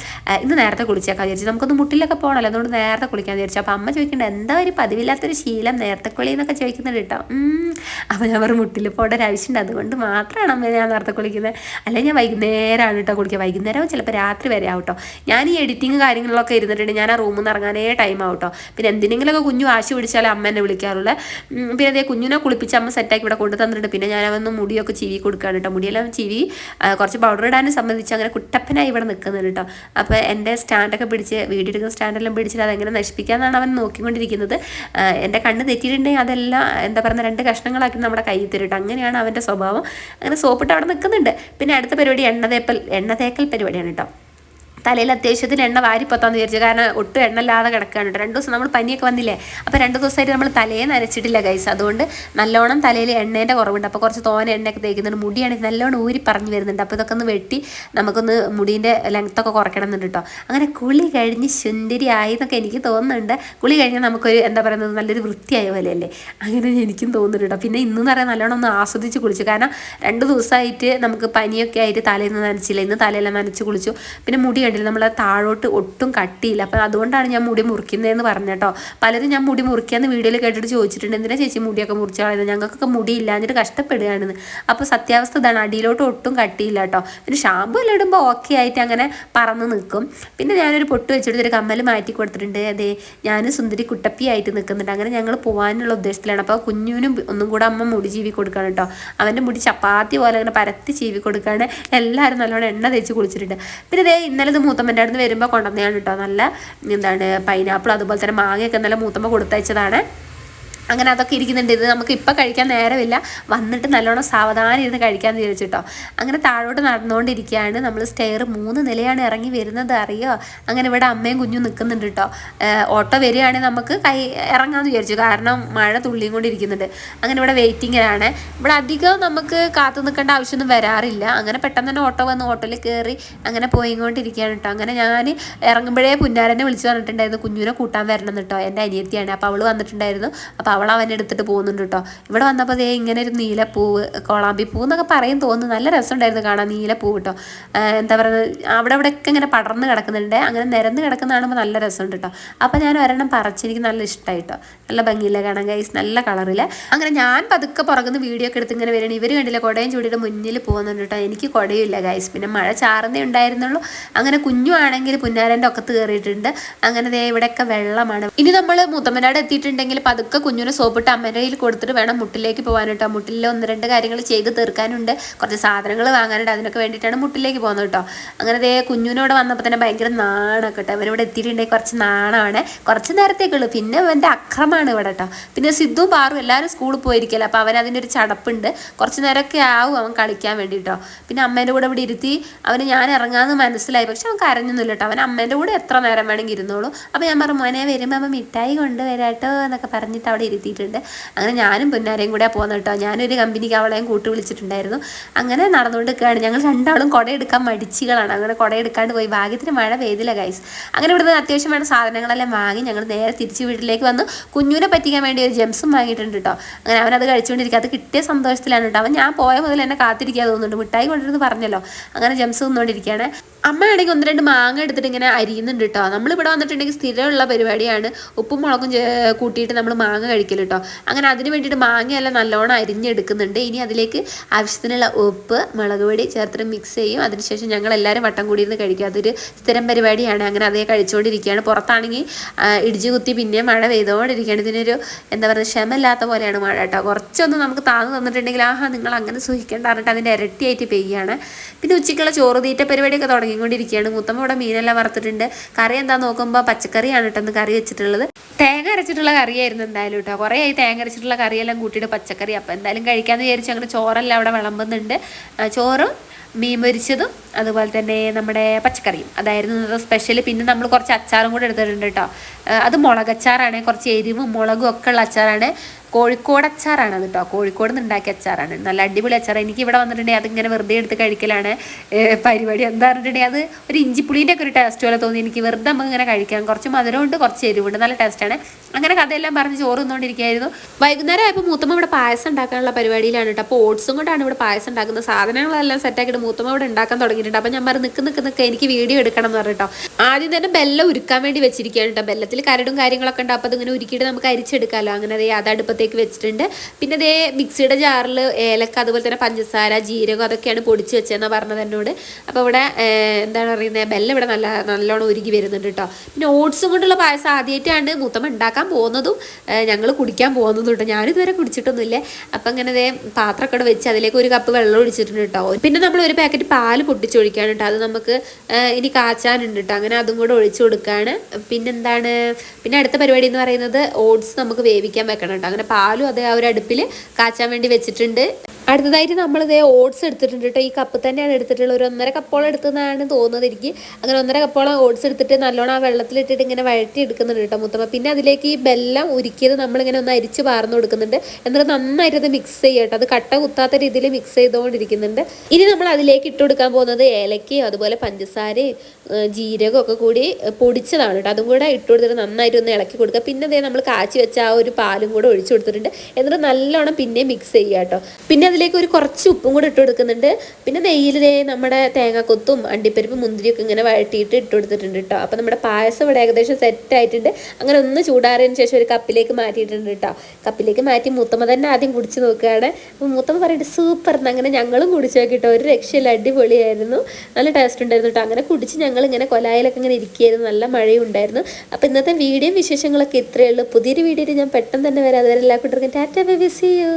ഇന്ന് നേരത്തെ കുളിച്ചേക്കാൻ വിചാരിച്ചു. നമുക്കൊന്ന് മുട്ടിലൊക്കെ പോകണമല്ലോ അതുകൊണ്ട് നേരത്തെ കുളിക്കാമെന്ന് വിചാരിച്ചു. അപ്പോൾ അമ്മ ചോദിക്കേണ്ട എന്താ ഒരു പതിവില്ലാത്തൊരു ശീലം നേരത്തെ കുളി എന്നൊക്കെ ചോദിക്കുന്നുണ്ട് കേട്ടോ അപ്പോൾ ഞാൻ പറഞ്ഞു മുട്ടിൽ പോകേണ്ട ഒരു ആവശ്യമുണ്ട്. അതുകൊണ്ട് മാത്രമാണ് അമ്മ ഞാൻ നേരത്തെ കുളിക്കുന്നത് അല്ലെങ്കിൽ ഞാൻ വൈകുന്നേരമാണ് കേട്ടോ കുളിക്കുക. വൈകുന്നേരം ചിലപ്പോൾ രാത്രി വരെ ആവും കേട്ടോ ഞാൻ ഈ എഡിറ്റിങ് കാര്യങ്ങളിലൊക്കെ ഇരുന്നിട്ടുണ്ട്. ഞാൻ ആ റൂമിൽ നിന്ന് ഇറങ്ങാനേ ടൈം ആവട്ടോ പിന്നെ എന്തിനെങ്കിലുമൊക്കെ കുഞ്ഞു വാശി പിടിച്ചാലും അമ്മ എന്നെ വിളിക്കാറുള്ളത് പിന്നെ അതേ കുഞ്ഞിനെ കുളിപ്പിച്ച് അമ്മ സെറ്റാക്കി ഇവിടെ കൊണ്ടു തന്നിട്ടുണ്ട് പിന്നെ ഞാൻ അവന്ന് മുടിയൊക്കെ ചീവി കൊടുക്കുകയാണ് കേട്ടോ മുടിയെല്ലാം ചീവി കുറച്ച് പൗഡർ ഇടാനും സംബന്ധിച്ച് അങ്ങനെ കുട്ടപ്പനായി ഇവിടെ നിൽക്കുന്നുണ്ട് കേട്ടോ അപ്പോൾ എന്റെ സ്റ്റാൻഡൊക്കെ പിടിച്ച് വീഡിയോ എടുക്കുന്ന സ്റ്റാൻഡെല്ലാം പിടിച്ചിട്ട് അതെങ്ങനെ നശിപ്പിക്കാമെന്നാണ് അവൻ നോക്കിക്കൊണ്ടിരിക്കുന്നത്. എന്റെ കണ്ണ് തെറ്റിയിട്ടുണ്ടെങ്കിൽ അതെല്ലാം എന്താ പറയുക രണ്ട് കഷ്ണങ്ങളാക്കി നമ്മുടെ കയ്യിൽ തരും അങ്ങനെയാണ് അവന്റെ സ്വഭാവം. അങ്ങനെ സോപ്പിട്ട് അവിടെ നിൽക്കുന്നുണ്ട്. പിന്നെ അടുത്ത പരിപാടി എണ്ണ തേപ്പൽ എണ്ണ തേക്കൽ പരിപാടിയാണ് കേട്ടോ തലയിൽ അത്യാവശ്യത്തിന് എണ്ണ വാരിപ്പത്താന്ന് വിചാരിച്ചു. കാരണം ഒട്ടും എണ്ണ ഇല്ലാതെ കിടക്കാണ് രണ്ട് ദിവസം നമ്മൾ പനിയൊക്കെ വന്നില്ലേ? അപ്പോൾ രണ്ട് ദിവസമായിട്ട് നമ്മൾ തലയെ നനച്ചിട്ടില്ല ഗൈസ് അതുകൊണ്ട് നല്ലോണം തലയിൽ എണ്ണേന്റെ കുറവുണ്ട്. അപ്പോൾ കുറച്ച് തോന എണ്ണയൊക്കെ തേക്കുന്നുണ്ട്. മുടിയാണെങ്കിൽ നല്ലോണം ഊരി പറഞ്ഞു വരുന്നുണ്ട്. അപ്പോൾ ഇതൊക്കെ ഒന്ന് വെട്ടി നമുക്കൊന്ന് മുടീന്റെ ലെങ്ത്തൊക്കെ കുറയ്ക്കണം എന്നുണ്ട് കേട്ടോ. അങ്ങനെ കുളി കഴിഞ്ഞ് സുന്ദരിയായി എന്നൊക്കെ എനിക്ക് തോന്നുന്നുണ്ട്. കുളി കഴിഞ്ഞാൽ നമുക്കൊരു എന്താ പറയുന്നത് നല്ലൊരു വൃത്തിയായ പോലെയല്ലേ? അങ്ങനെ എനിക്കും തോന്നുന്നുണ്ട് പിന്നെ ഇന്ന് പറയാൻ നല്ലോണം ഒന്ന് ആസ്വദിച്ച് കുളിച്ചു. കാരണം രണ്ട് ദിവസമായിട്ട് നമുക്ക് പനിയൊക്കെ ആയിട്ട് തലേന്ന് നനച്ചില്ല. ഇന്ന് തലയെല്ലാം നനച്ച് കുളിച്ചു. പിന്നെ മുടി കണ്ടില്ല നമ്മൾ താഴോട്ട് ഒട്ടും കട്ടിയില്ല. അപ്പം അതുകൊണ്ടാണ് ഞാൻ മുടി മുറിക്കുന്നതെന്ന് പറഞ്ഞു കേട്ടോ. പലരും ഞാൻ മുടി മുറിക്കാന്ന് വീഡിയോയിൽ കേട്ടിട്ട് ചോദിച്ചിട്ടുണ്ട്. എന്തിനാ ചേച്ചി മുടിയൊക്കെ മുറിച്ച് കളയുന്നത്? ഞങ്ങൾക്കൊക്കെ മുടി ഇല്ലാഞ്ഞിട്ട് കഷ്ടപ്പെടുകയാണെന്ന് അപ്പോൾ സത്യാവസ്ഥ ഇതാണ്. അടിയിലോട്ട് ഒട്ടും കട്ടിയില്ല കേട്ടോ. പിന്നെ ഷാമ്പു എല്ലാം ഇടുമ്പോൾ ഓക്കെ ആയിട്ട് അങ്ങനെ പറന്ന് നിൽക്കും. പിന്നെ ഞാനൊരു പൊട്ട് വെച്ചിട്ട് ഒരു കമ്മൽ മാറ്റി കൊടുത്തിട്ടുണ്ട്. അതെ ഞാൻ സുന്ദരി കുട്ടപ്പിയായിട്ട് നിൽക്കുന്നുണ്ട്. അങ്ങനെ ഞങ്ങൾ പോകാനുള്ള ഉദ്ദേശത്തിലാണ്. അപ്പോൾ കുഞ്ഞുവിനും ഒന്നും കൂടെ അമ്മ മുടി ജീവി കൊടുക്കുകയാണ് കേട്ടോ. അവന്റെ മുടി ചപ്പാത്തി പോലെ അങ്ങനെ പരത്തി ജീവി കൊടുക്കുകയാണ്. എല്ലാവരും നല്ലോണം എണ്ണ തേച്ച് കുളിച്ചിട്ടുണ്ട്. പിന്നെ ഇതേ ഇന്നലെ ഇത് മൂത്തമ്മന്റെ അടുത്ത് വരുമ്പോൾ കൊണ്ടുവന്നതാണ് കേട്ടോ നല്ല എന്താണ് പൈനാപ്പിൾ അതുപോലെ തന്നെ മാങ്ങയൊക്കെ നല്ല മൂത്തമ്മ കൊടുത്തയച്ചതാണ്. അങ്ങനെ അതൊക്കെ ഇരിക്കുന്നുണ്ട്. ഇത് നമുക്ക് ഇപ്പം കഴിക്കാൻ നേരമില്ല. വന്നിട്ട് നല്ലോണം സാവധാനം ഇരുന്ന് കഴിക്കാൻ തീരച്ചിട്ടോ അങ്ങനെ താഴോട്ട് നടന്നുകൊണ്ടിരിക്കുകയാണ് നമ്മൾ സ്റ്റെയർ മൂന്ന് നിലയാണ് ഇറങ്ങി വരുന്നത് അറിയോ? അങ്ങനെ ഇവിടെ അമ്മയും കുഞ്ഞും നിൽക്കുന്നുണ്ട് കേട്ടോ ഓട്ടോ വരികയാണെങ്കിൽ നമുക്ക് കൈ ഇറങ്ങാമെന്ന് വിചാരിച്ചു. കാരണം മഴ തുള്ളിയും കൊണ്ടിരിക്കുന്നുണ്ട് അങ്ങനെ ഇവിടെ വെയിറ്റിങ്ങിലാണ് ഇവിടെ അധികം നമുക്ക് കാത്തു നിൽക്കേണ്ട ആവശ്യമൊന്നും വരാറില്ല. അങ്ങനെ പെട്ടെന്ന് തന്നെ ഓട്ടോ വന്ന് ഓട്ടോയിൽ കയറി അങ്ങനെ പോയിക്കൊണ്ടിരിക്കുകയാണ് കേട്ടോ അങ്ങനെ ഞാൻ ഇറങ്ങുമ്പോഴേ പുന്നാരനെ വിളിച്ച് പറഞ്ഞിട്ടുണ്ടായിരുന്നു കുഞ്ഞിനെ കൂട്ടാൻ വരണം കേട്ടോ എന്റെ അനിയത്തിയാണ്. അപ്പോൾ അവൾ വന്നിട്ടുണ്ടായിരുന്നു. അപ്പോൾ അവൾ അവൻ എടുത്തിട്ട് പോകുന്നുണ്ട് കേട്ടോ. ഇവിടെ വന്നപ്പോൾ ദേ ഇങ്ങനെ ഒരു നീലപ്പൂവ് കോളാമ്പി പൂ എന്നൊക്കെ പറയും തോന്നുന്നു. നല്ല രസമുണ്ടായിരുന്നു കാണാൻ നീലപ്പൂ കേട്ടോ. എന്താ പറയുന്നത്? അവിടെ ഇവിടെയൊക്കെ ഇങ്ങനെ പടർന്ന് കിടക്കുന്നുണ്ട്. അങ്ങനെ നിരന്ന് കിടക്കുന്ന കാണുമ്പോൾ നല്ല രസമുണ്ട് കേട്ടോ. അപ്പോൾ ഞാൻ ഒരെണ്ണം പറിച്ച് എനിക്ക് നല്ല ഇഷ്ടമായി കേട്ടോ നല്ല ഭംഗിയില്ല കാണാൻ ഗൈസ് നല്ല കളറിൽ അങ്ങനെ ഞാൻ പതുക്കെ പുറകുന്ന വീഡിയോ ഒക്കെ എടുത്ത് ഇങ്ങനെ വരികയാണ്. ഇവർ കണ്ടില്ല കുടയും ചൂടിയുടെ മുന്നിൽ പോകുന്നുണ്ട് കേട്ടോ. എനിക്ക് കുടയില്ല ഗൈസ് പിന്നെ മഴ ചാറുന്നേ ഉണ്ടായിരുന്നുള്ളൂ. അങ്ങനെ കുഞ്ഞു ആണെങ്കിൽ പുന്നാരന്റെ ഒക്കെ കയറിയിട്ടുണ്ട്. അങ്ങനെ ദേ ഇവിടെയൊക്കെ വെള്ളമാണ്. ഇനി നമ്മൾ മുത്തമ്മനാട് എത്തിയിട്ടുണ്ടെങ്കിൽ പതുക്കെ കുഞ്ഞിനെ സോപ്പിട്ട് അമ്മേന്റെ കയ്യിൽ കൊടുത്തിട്ട് വേണം മുട്ടിലേക്ക് പോകാൻ കേട്ടോ മുട്ടിൽ ഒന്ന് രണ്ട് കാര്യങ്ങൾ ചെയ്ത് തീർക്കാനുണ്ട്. കുറച്ച് സാധനങ്ങൾ വാങ്ങാനുണ്ട്. അതിനൊക്കെ വേണ്ടിയിട്ടാണ് മുട്ടിലേക്ക് പോകുന്നത് കേട്ടോ. അങ്ങനെ ദേ കുഞ്ഞിനോട് വന്നപ്പോൾ തന്നെ ഭയങ്കര നാണൊക്കെ കേട്ടോ. അവരിവിടെ എത്തിയിട്ടുണ്ടെങ്കിൽ കുറച്ച് നാണമാണ് കുറച്ച് നേരത്തേക്കുള്ളൂ പിന്നെ അവന്റെ അക്രമമാണ് ഇവിടെ കേട്ടോ. പിന്നെ സിദ്ധു പാറും എല്ലാവരും സ്കൂളിൽ പോയിരിക്കല്ലോ. അപ്പോൾ അവൻ അതിന്റെ ഒരു ചടപ്പുണ്ട്. കുറച്ച് നേരമൊക്കെ ആവും അവൻ കളിക്കാൻ വേണ്ടി വേണ്ടിയിട്ടോ പിന്നെ അമ്മേന്റെ കൂടെ ഇവിടെ ഇരുത്തി അവന് ഞാൻ ഇറങ്ങാമെന്ന് മനസ്സിലായി. പക്ഷെ അവൻ കരഞ്ഞൊന്നുമില്ല കേട്ടോ. അവൻ അമ്മേന്റെ കൂടെ എത്ര നേരം വേണമെങ്കിൽ ഇരുന്നോളൂ. അപ്പോൾ ഞാൻ പറഞ്ഞു മോനെ വരുമ്പോൾ അമ്മ മിഠായി കൊണ്ടുവരാട്ടോ എന്നൊക്കെ പറഞ്ഞിട്ട് അവിടെ ഇരുത്തിയിട്ടുണ്ട് അങ്ങനെ ഞാനും പൊന്നാരെയും കൂടെ പോകുന്ന കേട്ടോ. ഞാനൊരു കമ്പനിക്ക് അവളെയും കൂട്ടി വിളിച്ചിട്ടുണ്ടായിരുന്നു. അങ്ങനെ നടന്നുകൊണ്ട് നിൽക്കുകയാണ് ഞങ്ങൾ രണ്ടാളും കുട എടുക്കാൻ മടിച്ചികളാണ്. അങ്ങനെ കുട എടുക്കാണ്ട് പോയി. ഭാഗ്യത്തിന് മഴ പെയ്തില്ല ഗൈസ് അങ്ങനെ ഇവിടുന്ന് അത്യാവശ്യം വേണ്ട സാധനങ്ങളെല്ലാം വാങ്ങി ഞങ്ങൾ നേരെ തിരിച്ച് വീട്ടിലേക്ക് വന്ന്. കുഞ്ഞുവിനെ പറ്റിക്കാൻ വേണ്ടി ഒരു ജെംസും വാങ്ങിയിട്ടുണ്ട് കേട്ടോ. അങ്ങനെ അവനത് കഴിച്ചുകൊണ്ടിരിക്കുക. അത് കിട്ടിയ സന്തോഷത്തിലാണ് കേട്ടോ. അവൻ ഞാൻ പോയ മുതൽ എന്നെ കാത്തിരിക്കാൻ തോന്നുന്നുണ്ട്. മിഠായി കൊണ്ടിരുന്ന് പറഞ്ഞല്ലോ. അങ്ങനെ ജെംസ് തിന്നുകൊണ്ടിരിക്കുകയാണ്. അമ്മയാണെങ്കിൽ ഒന്ന് രണ്ട് മാങ്ങ എടുത്തിട്ട് ഇങ്ങനെ അരിയുന്നുണ്ട് കേട്ടോ നമ്മളിവിടെ വന്നിട്ടുണ്ടെങ്കിൽ സ്ഥിരമുള്ള പരിപാടിയാണ് ഉപ്പും മുളകും കൂട്ടിയിട്ട് നമ്മൾ മാങ്ങ കഴിക്കൽ കേട്ടോ അങ്ങനെ അതിന് വേണ്ടിയിട്ട് മാങ്ങയെല്ലാം നല്ലോണം അരിഞ്ഞെടുക്കുന്നുണ്ട്. ഇനി അതിലേക്ക് ആവശ്യത്തിനുള്ള ഉപ്പ് മുളക് പൊടി ചേർത്തിട്ട് മിക്സ് ചെയ്യും. അതിനുശേഷം ഞങ്ങൾ എല്ലാവരും വട്ടം കൂടി ഇരുന്ന് കഴിക്കും. അതൊരു സ്ഥിരം പരിപാടിയാണ്. അങ്ങനെ അതേ കഴിച്ചുകൊണ്ടിരിക്കുകയാണ്. പുറത്താണെങ്കിൽ ഇടിച്ചു കുത്തി പിന്നെ മഴ പെയ്തുകൊണ്ടിരിക്കുകയാണ് ഇതിനൊരു എന്താ പറയുക ക്ഷമല്ലാത്ത പോലെയാണ് മഴ കേട്ടോ കുറച്ചൊന്ന് നമുക്ക് താന്ന് തന്നിട്ടുണ്ടെങ്കിൽ ആഹാ നിങ്ങൾ അങ്ങനെ സൂഹിക്കേണ്ട പറഞ്ഞിട്ട് അതിന്റെ ഇരട്ടിയായിട്ട് പെയ്യാണ്. പിന്നെ ഉച്ചയ്ക്കുള്ള ചോറ് തീറ്റ പരിപാടിയൊക്കെ തുടങ്ങിക്കൊണ്ടിരിക്കുകയാണ് മുത്തമ്മ ഇവിടെ മീനെല്ലാം വറുത്തിട്ടുണ്ട്. കറി എന്താ നോക്കുമ്പോൾ പച്ചക്കറിയാണ് കേട്ടോ കറി വെച്ചിട്ടുള്ളത്. തേങ്ങ അരച്ചിട്ടുള്ള കറിയായിരുന്നു എന്തായാലും കേട്ടോ. കുറേ ആയി തേങ്ങ അരച്ചിട്ടുള്ള കറിയെല്ലാം കൂട്ടിയിട്ട് പച്ചക്കറി. അപ്പോൾ എന്തായാലും കഴിക്കാമെന്ന് വിചാരിച്ചു അങ്ങനെ ചോറെല്ലാം അവിടെ വിളമ്പുന്നുണ്ട്. ചോറും മീൻ പൊരിച്ചതും അതുപോലെ തന്നെ നമ്മുടെ പച്ചക്കറിയും. അതായിരുന്നു ഇന്നത്തെ സ്പെഷ്യൽ പിന്നെ നമ്മൾ കുറച്ച് അച്ചാറും കൂടെ എടുത്തിട്ടുണ്ട് കേട്ടോ. അത് മുളകച്ചാറാണ്. കുറച്ച് എരിവും മുളകും ഒക്കെ ഉള്ള അച്ചാറാണ്. കോഴിക്കോട് അച്ചാറാണ് കേട്ടോ. കോഴിക്കോട് നിന്ന് ഉണ്ടാക്കിയ അച്ചാറാണ്. നല്ല അടിപൊളി അച്ചാർ എനിക്ക് ഇവിടെ വന്നിട്ടുണ്ടെങ്കിൽ അതിങ്ങനെ വെറുതെ എടുത്ത് കഴിക്കലാണ് പരിപാടി. എന്താ പറഞ്ഞിട്ടുണ്ടെങ്കിൽ അത് ഒരു ഇഞ്ചിപ്പുളീന്റെ ഒക്കെ ഒരു ടേസ്റ്റ് പോലെ തോന്നി. എനിക്ക് വെറുതെ നമുക്ക് ഇങ്ങനെ കഴിക്കാം. കുറച്ച് മധുരമുണ്ട് കുറച്ച് എരിവുണ്ട്. നല്ല ടേസ്റ്റാണ് അങ്ങനെ കഥയെല്ലാം പറഞ്ഞ് ചോറ് തിന്നുകൊണ്ടിരിക്കുകയായിരുന്നു വൈകുന്നേരം ആയപ്പോൾ മൂത്തമ്മ ഇവിടെ പായസം ഉണ്ടാക്കാനുള്ള പരിപാടിയിലാണ് കേട്ടോ. അപ്പോൾ ഓട്സും കൊണ്ടാണ് ഇവിടെ പായസം ഉണ്ടാക്കുന്നത്. സാധനങ്ങളെല്ലാം സെറ്റാക്കിയിട്ട് മൂത്തമ്മ ഇവിടെ ഉണ്ടാക്കാൻ തുടങ്ങിയിട്ടുണ്ട്. അപ്പോൾ ഞാൻ പറഞ്ഞു നിൽക്ക് നിൽക്ക് നിൽക്ക് എനിക്ക് വീഡിയോ എടുക്കണം എന്ന് പറഞ്ഞിട്ടോ. ആദ്യം തന്നെ ബെല്ലം ഉരുക്കാൻ വേണ്ടി വെച്ചിരിക്കുകയാണ് കേട്ടോ. ബെല്ലത്തിൽ കരടും കാര്യങ്ങളൊക്കെ ഉണ്ട്. അപ്പോൾ അതിങ്ങനെ ഉരുക്കിയിട്ട് നമുക്ക് അരിച്ചെടുക്കാമല്ലോ അങ്ങനെ അതേ അത് അടുപ്പത്തേക്ക് വെച്ചിട്ടുണ്ട്. പിന്നെ അതേ മിക്സിയുടെ ജാറിൽ ഏലക്ക അതുപോലെ തന്നെ പഞ്ചസാര ജീരകം അതൊക്കെയാണ് പൊടിച്ച് വെച്ചതെന്നാണ് പറഞ്ഞത് എന്നോട്. അപ്പോൾ ഇവിടെ എന്താണ് പറയുന്നത് ബെല്ല ഇവിടെ നല്ല നല്ലോണം ഒരുക്കി വരുന്നുണ്ട് കേട്ടോ പിന്നെ ഓട്സും കൊണ്ടുള്ള പായസം ആദ്യമായിട്ടാണ് മൂത്തമ്മ ഉണ്ടാക്കാൻ പോകുന്നതും ഞങ്ങൾ കുടിക്കാൻ പോകുന്നതും കേട്ടോ ഞാനിതുവരെ കുടിച്ചിട്ടൊന്നുമില്ലേ. അപ്പം അങ്ങനെ അതേ പാത്രമൊക്കെ വെച്ച് അതിലേക്ക് ഒരു കപ്പ് വെള്ളം ഒഴിച്ചിട്ടുണ്ട് കേട്ടോ പിന്നെ നമ്മൾ ഒരു പാക്കറ്റ് പാൽ പൊട്ടിച്ചൊഴിക്കാണ് കേട്ടോ അത് നമുക്ക് ഇനി കാച്ചാനുണ്ട് കേട്ടോ അങ്ങനെ അതും കൂടെ ഒഴിച്ചു കൊടുക്കുകയാണ് പിന്നെന്താണ് പിന്നെ അടുത്ത പരിപാടി എന്ന് പറയുന്നത് ഓട്സ് നമുക്ക് വേവിക്കാൻ വെക്കണം കേട്ടോ അങ്ങനെ പാലും അതേ ആ ഒരു അടുപ്പിൽ കാച്ചാൻ വേണ്ടി വെച്ചിട്ടുണ്ട്. അടുത്തതായിട്ട് നമ്മളിതേ ഓട്സ് എടുത്തിട്ടുണ്ട് കേട്ടോ ഈ കപ്പ് തന്നെയാണ് എടുത്തിട്ടുള്ളത്. ഒരു ഒന്നര കപ്പോളം എടുത്തതാണ് തോന്നുന്നത് എനിക്ക്. അങ്ങനെ ഒന്നര കപ്പോളം ഓട്സ് എടുത്തിട്ട് നല്ലോണം ആ വെള്ളത്തിലിട്ടിട്ട് ഇങ്ങനെ വഴറ്റി എടുക്കുന്നുണ്ട് കേട്ടോ മുത്തമ്മ പിന്നെ അതിലേക്ക് ഈ ബെല്ലം ഉരുക്കിയത് നമ്മളിങ്ങനെ ഒന്ന് അരിച്ച് വാർന്ന് കൊടുക്കുന്നുണ്ട്. എന്നിട്ട് നന്നായിട്ട് അത് മിക്സ് ചെയ്യുക കേട്ടോ അത് കട്ട കുത്താത്ത രീതിയിൽ മിക്സ് ചെയ്തുകൊണ്ടിരിക്കുന്നുണ്ട്. ഇനി നമ്മൾ അതിലേക്ക് ഇട്ട് കൊടുക്കാൻ പോകുന്നത് ഏലക്കയും അതുപോലെ പഞ്ചസാരയും ജീരകം ഒക്കെ കൂടി പൊടിച്ചതാണ് കേട്ടോ അതും കൂടെ ഇട്ട് കൊടുത്തിട്ട് നന്നായിട്ട് ഒന്ന് ഇളക്കി കൊടുക്കുക. പിന്നെ അതേ നമ്മൾ കാച്ചി വെച്ച ആ ഒരു പാലും കൂടെ ഒഴിച്ചു കൊടുത്തിട്ടുണ്ട്. എന്നിട്ട് നല്ലോണം പിന്നെ മിക്സ് ചെയ്യുക കേട്ടോ പിന്നെ അതിലേക്ക് ഒരു കുറച്ച് ഉപ്പും കൂടെ ഇട്ട് കൊടുക്കുന്നുണ്ട്. പിന്നെ നെയ്യിലെ നമ്മുടെ തേങ്ങാക്കൊത്തും അണ്ടിപ്പരിപ്പ് മുന്തിരിയൊക്കെ ഇങ്ങനെ വഴട്ടിയിട്ട് ഇട്ട് കൊടുത്തിട്ടുണ്ട് കേട്ടോ അപ്പോൾ നമ്മുടെ പായസം ഇവിടെ ഏകദേശം സെറ്റ് ആയിട്ടുണ്ട്. അങ്ങനെ ഒന്ന് ചൂടാറിയതിന് ശേഷം ഒരു കപ്പിലേക്ക് മാറ്റിയിട്ടുണ്ട് കേട്ടോ കപ്പിലേക്ക് മാറ്റി മൂത്തമ്മ തന്നെ ആദ്യം കുടിച്ച് നോക്കുകയാണ്. അപ്പോൾ മൂത്തമ്മ പറയുന്നത് സൂപ്പർ അങ്ങനെ ഞങ്ങളും കുടിച്ച് നോക്കിയിട്ടോ ഒരു രക്ഷയില്ല അടിപൊളിയായിരുന്നു. നല്ല ടേസ്റ്റ് ഉണ്ടായിരുന്നു കേട്ടോ അങ്ങനെ കുടിച്ച് ഞങ്ങൾ ഇങ്ങനെ കൊലായിലൊക്കെ ഇങ്ങനെ ഇരിക്കുകയായിരുന്നു. നല്ല മഴയും ഉണ്ടായിരുന്നു. അപ്പോൾ ഇന്നത്തെ വീഡിയോ വിശേഷങ്ങളൊക്കെ ഇത്രയേ ഉള്ളൂ. പുതിയൊരു വീഡിയോയിൽ ഞാൻ പെട്ടെന്ന് തന്നെ വരാം. അതുവരെ എല്ലാ കൂട്ടർക്കും ടാറ്റ ബൈ സി യു